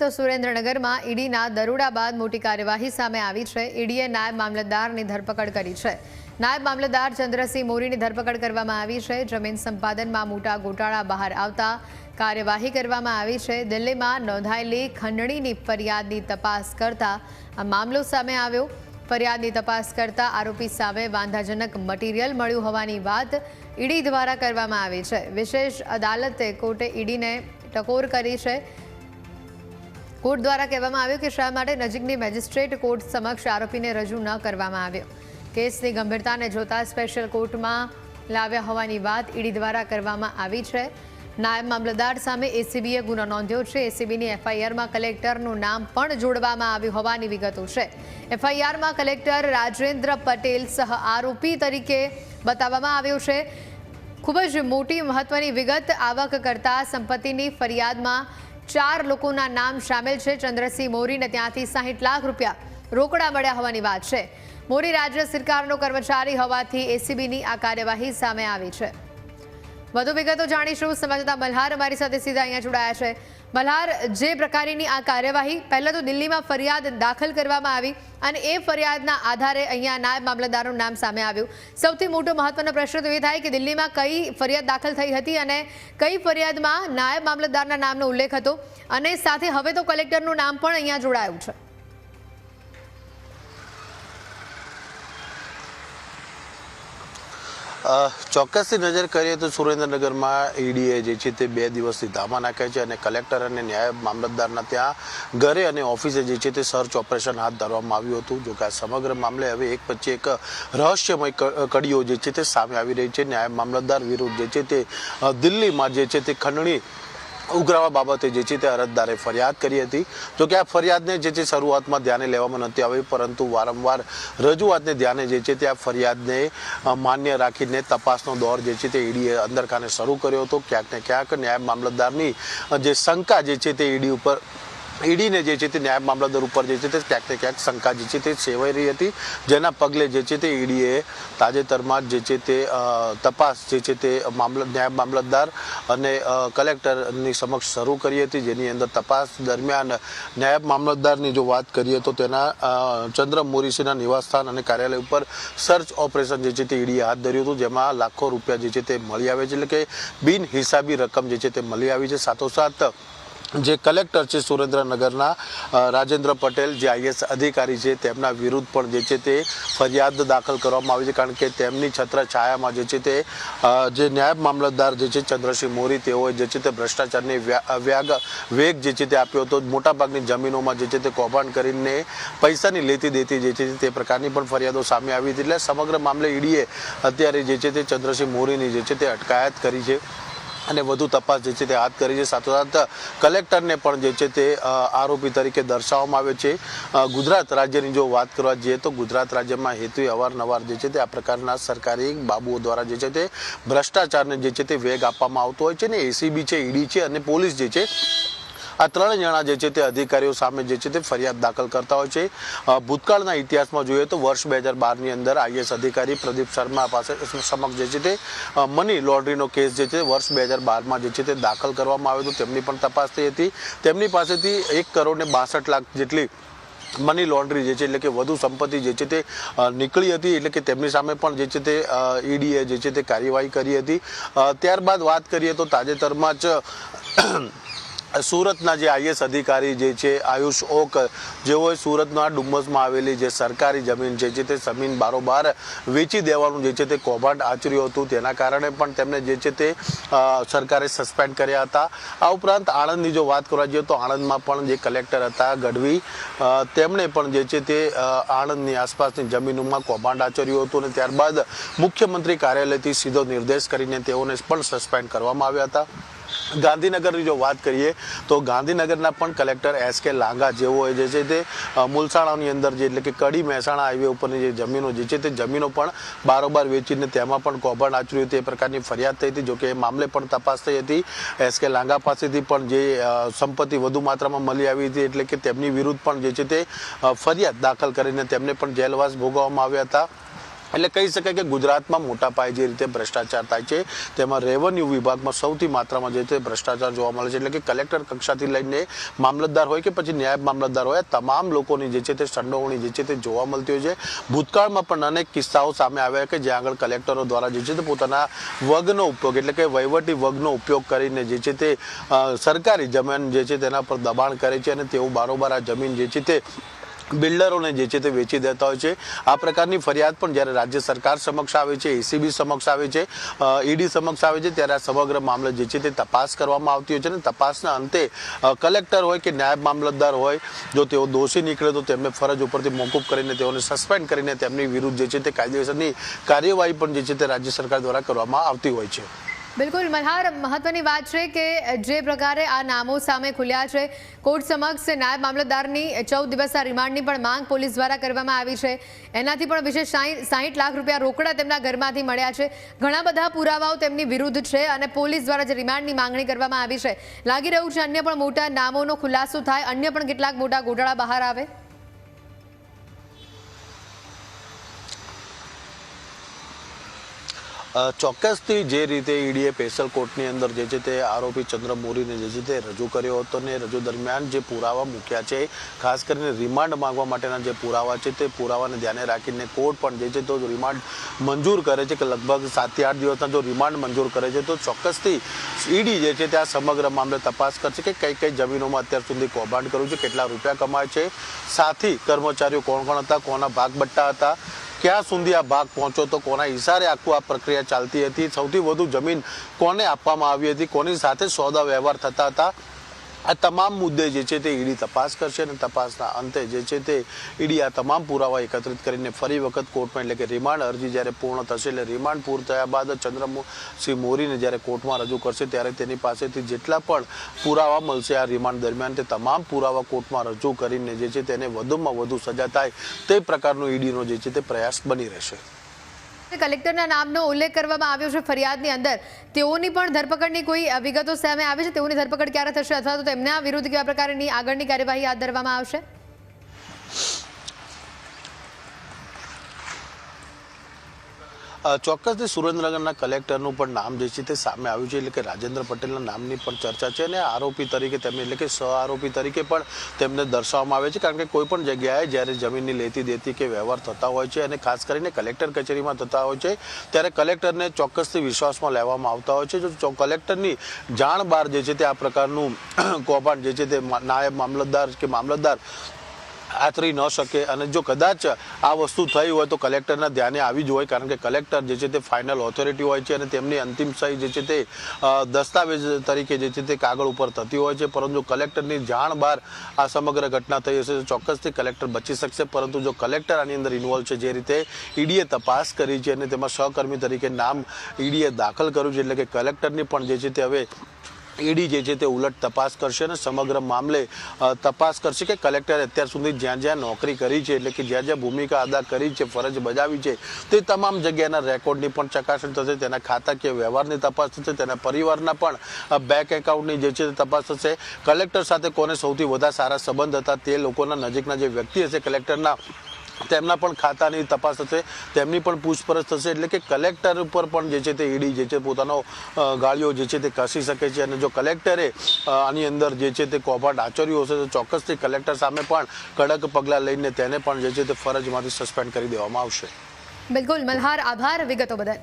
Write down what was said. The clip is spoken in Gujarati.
તો સુરેન્દ્રનગરમાં ઈડીના દરોડા બાદ મોટી કાર્યવાહી સામે આવી છે. ઈડીએ નાયબ મામલતદારની ધરપકડ કરી છે. નાયબ મામલતદાર ચંદ્રસિંહ મોરીની ધરપકડ કરવામાં આવી છે. જમીન સંપાદનમાં મોટા ગોટાળા બહાર આવતા કાર્યવાહી કરવામાં આવી છે. દિલ્હીમાં નોંધાયેલી ખંડણીની ફરિયાદની તપાસ કરતા આ મામલો સામે આવ્યો. ફરિયાદની તપાસ કરતા આરોપી સામે વાંધાજનક મટીરિયલ મળ્યું હોવાની વાત ઈડી દ્વારા કરવામાં આવી છે. વિશેષ અદાલતે કોર્ટે ઈડીને ટકોર કરી છે. કોર્ટ દ્વારા કહેવામાં આવ્યું કે શા માટે નજીકની મેજિસ્ટ્રેટ કોર્ટ સમક્ષ આરોપીને રજૂ ન કરવામાં આવ્યો. કેસની ગંભીરતાને જોતા સ્પેશિયલ કોર્ટમાં લાવ્યા હોવાની વાત ઈડી દ્વારા કરવામાં આવી છે. નાયબ મામલતદાર સામે એસીબીએ ગુનો નોંધ્યો છે. એસીબીની એફઆઈઆરમાં કલેક્ટરનું નામ પણ જોડવામાં આવ્યું હોવાની વિગતો છે. એફઆઈઆરમાં કલેક્ટર રાજેન્દ્ર પટેલ સહ આરોપી તરીકે બતાવવામાં આવ્યો છે. ખૂબ જ મોટી મહત્વની વિગત આવક કરતા સંપત્તિની ફરિયાદમાં ચાર લોકોના નામ સામેલ છે. ચંદ્રસિંહ મોરીને ત્યાંથી સાહીઠ લાખ રૂપિયા રોકડા મળ્યા હોવાની વાત છે. મોરી રાજ્ય સરકારનો કર્મચારી હોવાથી એસીબીની આ કાર્યવાહી સામે આવી છે. વધુ વિગતો જાણીશું. સંવાદદાતા મલ્હાર અમારી સાથે સીધા અહીંયા જોડાયા છે. મલ્હાર જે પ્રકારની આ કાર્યવાહી પહેલા તો દિલ્હીમાં ફરિયાદ દાખલ કરવામાં આવી અને એ ફરિયાદના આધારે અહીંયા નાયબ મામલતદારનું નામ સામે આવ્યું. સૌથી મોટો મહત્વનો પ્રશ્ન તો એ થાય કે દિલ્હીમાં કઈ ફરિયાદ દાખલ થઈ હતી અને કઈ ફરિયાદમાં નાયબ મામલતદારના નામનો ઉલ્લેખ હતો અને સાથે હવે તો કલેક્ટરનું નામ પણ અહીંયા જોડાયું છે. ચોક્કસથી નજર કરીએ તો સુરેન્દ્રનગરમાં ઈડીએ જે છે તે બે દિવસથી ધામા નાખે છે અને કલેક્ટર અને ન્યાય મામલતદારના ત્યાં ઘરે અને ઓફિસે જે છે તે સર્ચ ઓપરેશન હાથ ધરવામાં આવ્યું હતું. જો કે આ સમગ્ર મામલે હવે એક પછી એક રહસ્યમય કડીઓ જે છે તે સામે આવી રહી છે. ન્યાય મામલતદાર વિરુદ્ધ જે છે તે દિલ્હીમાં જે છે તે ખંડણી ઉઘરાવા બાબતે જે છે તે અરજદારે ફરિયાદ કરી હતી. જો કે આ ફરિયાદને જે છે શરૂઆતમાં ધ્યાને લેવામાં નહોતી આવી, પરંતુ વારંવાર રજૂઆતને ધ્યાને જે છે તે આ ફરિયાદને માન્ય રાખીને તપાસનો દોર જે છે તે ઈડીએ અંદરખાને શરૂ કર્યો હતો. ક્યાંક ને ક્યાંક ન્યાય મામલતદારની જે શંકા જે છે તે ઈડી ઉપર ઈડીને જે છે તે ન્યાય મામલતદાર ઉપર જે છે તે ક્યાંક ને ક્યાંક શંકા જે છે તે સેવાઈ રહી હતી, જેના પગલે જે છે તે ઈડીએ તાજેતરમાં જે છે તે તપાસ જે છે તે મામલ નાયબ મામલતદાર અને કલેક્ટરની સમક્ષ શરૂ કરી હતી, જેની અંદર તપાસ દરમિયાન નાયબ મામલતદારની જો વાત કરીએ તો તેના ચંદ્ર મોરીસીના નિવાસસ્થાન અને કાર્યાલય ઉપર સર્ચ ઓપરેશન જે છે તે ઈડીએ હાથ ધર્યું હતું, જેમાં લાખો રૂપિયા જે છે તે મળી આવે છે. એટલે કે બિન હિસાબી રકમ જે છે તે મળી આવી છે. સાથોસાથ જે કલેક્ટર છે સુરેન્દ્રનગરના રાજેન્દ્ર પટેલ, જે આઈએસ અધિકારી છે, તેમના વિરુદ્ધ પણ જે છે તે ફરિયાદ દાખલ કરવામાં આવી છે, કારણ કે તેમની છત્રછાયામાં જે છે તે જે નાયબ મામલતદાર જે છે ચંદ્રસિંહ મોરી, તેઓએ જે છે તે ભ્રષ્ટાચારની વ્યાગ, વેગ જે છે તે આપ્યો હતો. મોટાભાગની જમીનોમાં જે છે તે કૌભાંડ કરીને પૈસાની લેતી દેતી જે છે તે પ્રકારની પણ ફરિયાદો સામે આવી હતી. એટલે સમગ્ર મામલે ઈડીએ અત્યારે જે છે તે ચંદ્રસિંહ મોરીની જે છે તે અટકાયત કરી છે. અને વધુ તપાસ જે છે તે હાથ કરી છે. સાથોસાથ, કલેક્ટરને પણ જે છે તે આરોપી તરીકે દર્શાવવામાં આવે છે. ગુજરાત રાજ્યની જો વાત કરવા જઈએ તો ગુજરાત રાજ્યમાં હેતુ અવારનવાર જે છે તે આ પ્રકારના સરકારી બાબુઓ દ્વારા જે છે તે ભ્રષ્ટાચારને જે છે તે વેગ આપવામાં આવતો હોય છે ને, એસીબી છે, ઈડી છે અને પોલીસ જે છે આ ત્રણ જણા જે છે તે અધિકારીઓ સામે જે છે તે ફરિયાદ દાખલ કરતા હોય છે. ભૂતકાળના ઇતિહાસમાં જોઈએ તો વર્ષ બે હજાર બારની અંદર આઈએસ અધિકારી પ્રદીપ શર્મા પાસે સમક્ષ જે છે તે મની લોન્ડ્રીનો કેસ જે છે વર્ષ બે હજાર બારમાં જે છે તે દાખલ કરવામાં આવ્યો હતો. તેમની પણ તપાસ થઈ હતી. તેમની પાસેથી એક કરોડ ને બાસઠ લાખ જેટલી મની લોન્ડ્રી જે છે એટલે કે વધુ સંપત્તિ જે છે તે નીકળી હતી એટલે કે તેમની સામે પણ જે છે તે ઈડીએ જે છે તે કાર્યવાહી કરી હતી. ત્યારબાદ વાત કરીએ તો તાજેતરમાં જ સુરતના જે આઈએસ અધિકારી જે છે, આયુષ ઓક, જેઓએ સુરતના ડુમ્મસમાં આવેલી જે સરકારી જમીન છે, જે તે જમીન બારોબાર વેચી દેવાનું જે છે તે કૌભાંડ આચર્યું હતું. તેના કારણે પણ તેમને જે છે તે સરકારે સસ્પેન્ડ કર્યા હતા. આ ઉપરાંત આણંદની જો વાત કરવા જઈએ તો આણંદમાં પણ જે કલેક્ટર હતા, ગઢવી તેમણે પણ જે છે તે આણંદની આસપાસની જમીનોમાં કૌભાંડ આચર્યું હતું અને ત્યારબાદ મુખ્યમંત્રી કાર્યાલયથી સીધો નિર્દેશ કરીને તેઓને પણ સસ્પેન્ડ કરવામાં આવ્યા હતા. ગાંધીનગરની જો વાત કરીએ, તો ગાંધીનગરના પણ કલેક્ટર એસ કે લાંગા જેઓ જે છે તે મુલસાણાની અંદર જે એટલે કે કડી મહેસાણા હાઈવે ઉપરની જે જમીનો જે છે તે જમીનો પણ બારોબાર વેચીને તેમાં પણ કૌભાંડ આચર્યું તે પ્રકારની ફરિયાદ થઈ હતી, જોકે એ મામલે પણ તપાસ થઈ હતી. એસ કે લાંગા પાસેથી પણ જે સંપત્તિ વધુ માત્રામાં મળી આવી હતી એટલે કે તેમની વિરુદ્ધ પણ જે છે તે ફરિયાદ દાખલ કરીને તેમને પણ જેલવાસ ભોગવવામાં આવ્યા હતા. એટલે કહી શકાય કે ગુજરાતમાં મોટા પાયે જે રીતે ભ્રષ્ટાચાર થાય છે, તેમાં રેવન્યુ વિભાગમાં સૌથી માત્રામાં જે રીતે ભ્રષ્ટાચાર જોવા મળે છે, એટલે કે કલેક્ટર કક્ષાથી લઈને મામલતદાર હોય કે પછી નાયબ મામલતદાર હોય તમામ લોકોની જે છે તે સંડોવણી જે છે તે જોવા મળતી હોય છે. ભૂતકાળમાં પણ અનેક કિસ્સાઓ સામે આવ્યા કે જ્યાં આગળ કલેક્ટરો દ્વારા જે છે તે પોતાના વગનો ઉપયોગ, એટલે કે વહીવટી વગનો ઉપયોગ કરીને જે છે તે સરકારી જમીન જે છે તેના પર દબાણ કરે છે અને તેઓ બારોબાર આ જમીન જે છે તે બિલ્ડરોને જે છે તે વેચી દેતા હોય છે. આ પ્રકારની ફરિયાદ પણ જ્યારે રાજ્ય સરકાર સમક્ષ આવે છે એસીબી સમક્ષ આવે છે ઈડી સમક્ષ આવે છે, ત્યારે આ સમગ્ર મામલે જે છે તે તપાસ કરવામાં આવતી હોય છે અને તપાસના અંતે કલેક્ટર હોય કે નાયબ મામલતદાર હોય, જો તેઓ દોષી નીકળે તો તેમને ફરજ ઉપરથી મોકૂફ કરીને તેઓને સસ્પેન્ડ કરીને તેમની વિરુદ્ધ જે છે તે કાયદેસરની કાર્યવાહી પણ જે છે તે રાજ્ય સરકાર દ્વારા કરવામાં આવતી હોય છે. બિલકુલ, મલ્હાર, મહત્વની વાત છે કે જે પ્રકારે આ નામો સામે ખુલ્યા છે, કોર્ટ સમક્ષ નાયબ મામલતદારની ચૌદ દિવસના રિમાન્ડની પણ માંગ પોલીસ દ્વારા કરવામાં આવી છે. એનાથી પણ વિશેષ સાહીઠ લાખ રૂપિયા રોકડા તેમના ઘરમાંથી મળ્યા છે. ઘણા બધા પુરાવાઓ તેમની વિરુદ્ધ છે અને પોલીસ દ્વારા જે રિમાન્ડની માંગણી કરવામાં આવી છે. લાગી રહ્યું છે અન્ય પણ મોટા નામોનો ખુલાસો થાય, અન્ય પણ કેટલાક મોટા ગોટાળા બહાર આવે. ચોક્કસથી જે રીતે ઈડીએ સ્પેશિયલ કોર્ટની અંદર જે છે તે આરોપી ચંદ્ર મોરીને જે છે તે રજૂ કર્યો હતો ને રજૂ દરમિયાન જે પુરાવા મૂક્યા છે, ખાસ કરીને રિમાન્ડ માંગવા માટેના જે પુરાવા છે તે પુરાવાને ધ્યાને રાખીને કોર્ટ પણ જે છે તો રિમાન્ડ મંજૂર કરે છે કે લગભગ સાતથી આઠ દિવસના જો રિમાન્ડ મંજૂર કરે છે તો ચોક્કસથી ઈડી જે છે તે આ સમગ્ર મામલે તપાસ કરશે કે કઈ કઈ જમીનોમાં અત્યાર સુધી કૌભાંડ કર્યું છે, કેટલા રૂપિયા કમાય છે, સાથી કર્મચારીઓ કોણ કોણ હતા, કોના ભાગ બટ્ટા હતા ક્યાં સુધી આ ભાગ પહોંચો તો કોના ઇશારે આખું આ પ્રક્રિયા ચાલતી હતી? સૌથી વધુ જમીન કોને આપવામાં આવી હતી? કોની સાથે સોદા વ્યવહાર થતા હતા? આ તમામ મુદ્દે જે છે તે ઈડી તપાસ કરશે અને તપાસના અંતે જે છે તે ઈડી આ તમામ પુરાવા એકત્રિત કરીને ફરી વખત કોર્ટમાં એટલે કે રિમાન્ડ અરજી જ્યારે પૂર્ણ થશે એટલે રિમાન્ડ પૂર્ણ થયા બાદ ચંદ્રસિંહ મોરીને જ્યારે કોર્ટમાં રજૂ કરશે ત્યારે તેની પાસેથી જેટલા પણ પુરાવા મળશે આ રિમાન્ડ દરમિયાન તે તમામ પુરાવા કોર્ટમાં રજૂ કરીને જે છે તેને વધુમાં વધુ સજા થાય તે પ્રકારનો ઈડીનો જે છે તે પ્રયાસ બની રહેશે. કલેક્ટરના નામનો ઉલ્લેખ કરવામાં આવ્યો છે ફરિયાદની અંદર. તેઓની પણ ધરપકડની કોઈ વિગતો સામે આવી છે? તેઓની ધરપકડ ક્યારે થશે અથવા તો તેમના વિરુદ્ધ કેવા પ્રકારની આગળની કાર્યવાહી હાથ ધરવામાં આવશે? ચોક્કસથી સુરેન્દ્રનગરના કલેક્ટરનું પણ નામ જે છે તે સામે આવ્યું છે, એટલે કે રાજેન્દ્ર પટેલના નામની પણ ચર્ચા છે અને આરોપી તરીકે તેમને, એટલે કે સહ આરોપી તરીકે પણ તેમને દર્શાવવામાં આવે છે, કારણ કે કોઈ પણ જગ્યાએ જ્યારે જમીનની લેતી દેતી કે વ્યવહાર થતા હોય છે અને ખાસ કરીને કલેક્ટર કચેરીમાં થતા હોય છે, ત્યારે કલેક્ટરને ચોક્કસથી વિશ્વાસમાં લેવામાં આવતા હોય છે. જો કલેક્ટરની જાણ બહાર જે છે તે આ પ્રકારનું કૌભાંડ જે છે તે નાયબ મામલતદાર કે મામલતદાર આતરી ન શકે અને જો કદાચ આ વસ્તુ થઈ હોય તો કલેક્ટરના ધ્યાને આવી જ હોય, કારણ કે કલેક્ટર જે છે તે ફાઇનલ ઓથોરિટી હોય છે અને તેમની અંતિમ સહી જે છે તે દસ્તાવેજ તરીકે જે છે તે કાગળ ઉપર થતી હોય છે. પરંતુ કલેક્ટરની જાણ બહાર આ સમગ્ર ઘટના થઈ હશે તો ચોક્કસથી કલેક્ટર બચી શકશે. પરંતુ જો કલેક્ટર આની અંદર ઇન્વોલ્વ છે, જે રીતે ઈડીએ તપાસ કરી છે અને તેમાં સહકર્મી તરીકે નામ ઈડીએ દાખલ કર્યું છે, એટલે કે કલેક્ટરની પણ જે છે તે હવે ઈડી જે છે તે ઉલટ તપાસ કરશે અને સમગ્ર મામલે તપાસ કરશે કે કલેક્ટરે અત્યાર સુધી જ્યાં જ્યાં નોકરી કરી છે, એટલે કે જ્યાં જ્યાં ભૂમિકા અદા કરી છે, ફરજ બજાવી છે, તે તમામ જગ્યાના રેકોર્ડની પણ ચકાસણી થશે, તેના ખાતાકીય વ્યવહારની તપાસ થશે, તેના પરિવારના પણ બેંક એકાઉન્ટની જે છે તે તપાસ થશે. કલેક્ટર સાથે કોને સૌથી વધારે સારા સંબંધ હતા તે લોકોના નજીકના જે વ્યક્તિ હશે કલેક્ટરના તેમના પણ ખાતાની તપાસ થશે, તેમની પણ પૂછપરછ થશે, એટલે કે કલેક્ટર ઉપર પણ જે છે તે ઈડી જે છે પોતાનો ગાળીઓ જે છે તે કસી શકે છે અને જો કલેક્ટરે આની અંદર જે છે તે કોભાટ આચર્યું હશે તો ચોક્કસથી કલેક્ટર સામે પણ કડક પગલાં લઈને તેને પણ જે છે તે ફરજમાંથી સસ્પેન્ડ કરી દેવામાં આવશે. બિલકુલ, મલ્હાર, આભાર, વિગતો બદલ.